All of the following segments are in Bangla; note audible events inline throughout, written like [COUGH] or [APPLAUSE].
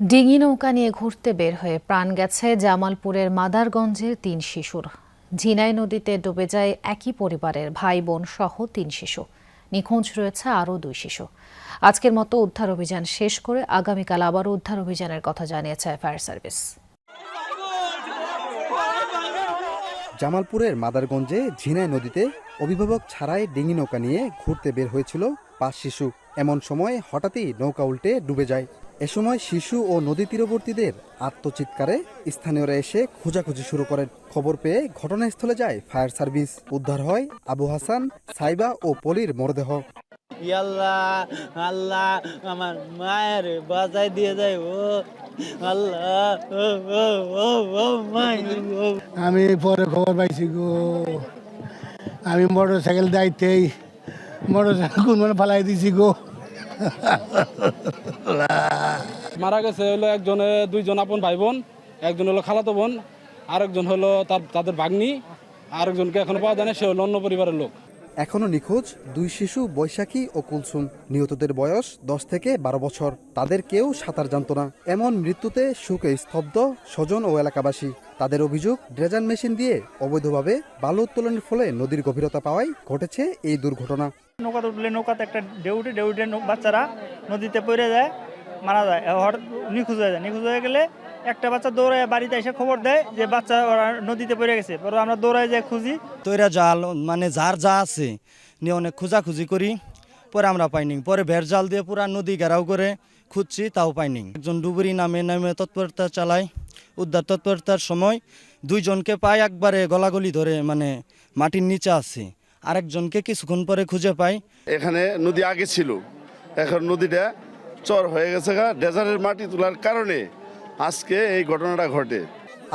ডিঙি নৌকা নিয়ে ঘুরতে বের হয়ে প্রাণ গেছে জামালপুরের মাদারগঞ্জের তিন শিশুর। ঝিনাই নদীতে ডুবে যায় একই পরিবারের ভাই, বোন সহ তিন শিশু। নিখোঁজ রয়েছে আরও দুই শিশু। আজকের মতো উদ্ধার অভিযান শেষ করে আগামীকাল আবারও উদ্ধার অভিযানের কথা জানিয়েছে ফায়ার সার্ভিস। জামালপুরের মাদারগঞ্জে ঝিনাই নদীতে অভিভাবক ছাড়াই ডিঙি নৌকা নিয়ে ঘুরতে বের হয়েছিল পাঁচ শিশু। এমন সময় হঠাৎই নৌকা উল্টে ডুবে যায়। এ সময় শিশু ও নদী তীরবর্তীদের আত্মচিৎকারে স্থানীয়রা এসে খোঁজাখুঁজি শুরু করেন। খবর পেয়ে ঘটনাস্থলে যায় ফায়ার সার্ভিস। উদ্ধার হয় আবু হাসান সাইবা ও পলির মরদেহ। আল্লাহ আল্লাহ আমার মায়ের বাজাই দিয়ে যায় ও আল্লাহ ও ও ও ও মাই। ও আমি পরে খবর পাইছি গো। আমি মোটর সাইকেল যাইতেই মোটর সাইকেল কোন মানে ফালাই দিছি গো। [LAUGHS] মারা গেছে হলো একজন দুইজন আপন ভাই বোন একজন হলো খালাতো বোন, আরেকজন হলো তার, তাদের ভাগ্নি, আরেকজনকে এখনও পাওয়া যায় না, সে হলো অন্য পরিবারের লোক। এখনও নিখোঁজ, দুই শিশু, বৈশাখী ও কুলসুম। নিহতদের বয়স দশ থেকে বারো বছর। তাদের কেউ সাঁতার জানত না। এমন মৃত্যুতে সুখে স্তব্ধ স্বজন ও এলাকাবাসী। তাদের অভিযোগ, ড্রেজান মেশিন দিয়ে অবৈধভাবে বালু উত্তোলনের ফলে নদীর গভীরতা পাওয়ায় ঘটেছে এই দুর্ঘটনা। নৌকাতে উঠলে নৌকাতে একটা ডেউটে ডেউটে বাচ্চারা নদীতে পড়ে যায়, মারা যায়। হঠাৎ নিখোঁজ হয়ে যায়। নিখোঁজ হয়ে গেলে একটা বাচ্চা দৌড়ায় বাড়িতে এসে খবর দেয় যে বাচ্চা ওরা নদীতে পড়ে গেছে। পরে আমরা দৌড়ায় যায় খুঁজি। তৈরা জাল মানে যার যা আছে, নিয়ে অনেক খোঁজাখুঁজি করি। পরে আমরা পাইনি পরে ভের জাল দিয়ে পুরা নদী ঘেরাও করে খুঁজছি, তাও পাইনি একজন ডুবুরি নামে নামে তৎপরতা চালায়। উদ্ধার তৎপরতার সময় দুইজনকে পাই একবারে গলাগলি ধরে মানে মাটির নিচে আছে। আরেকজনকে কিছুক্ষণ পরে খুঁজে পাই। এখানে নদী আগে ছিল। এখন নদীটা চর হয়ে গেছে গা ডেজারের মাটি তোলার কারণে আজকে এই ঘটনাটা ঘটে।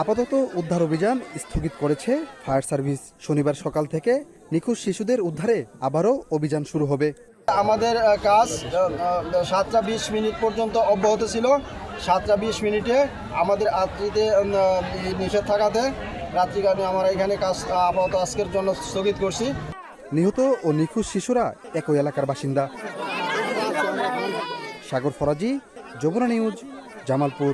আপাতত উদ্ধার অভিযান স্থগিত করেছে ফায়ার সার্ভিস। শনিবার সকাল থেকে নিখোঁজ শিশুদের উদ্ধারে আবারও অভিযান শুরু হবে। আমাদের কাজ সাতটা বিশ মিনিট পর্যন্ত অব্যাহত ছিল। সাতটা বিশ মিনিটে আমাদের রাত্রিতে নিষেধ থাকাতে রাত্রিকালে আমরা এখানে কাজ আপাতত আজকের জন্য স্থগিত করছি। নিহত ও নিখোঁজ শিশুরা একই এলাকার বাসিন্দা। সাগর ফরাজি যমুনা নিউজ জামালপুর।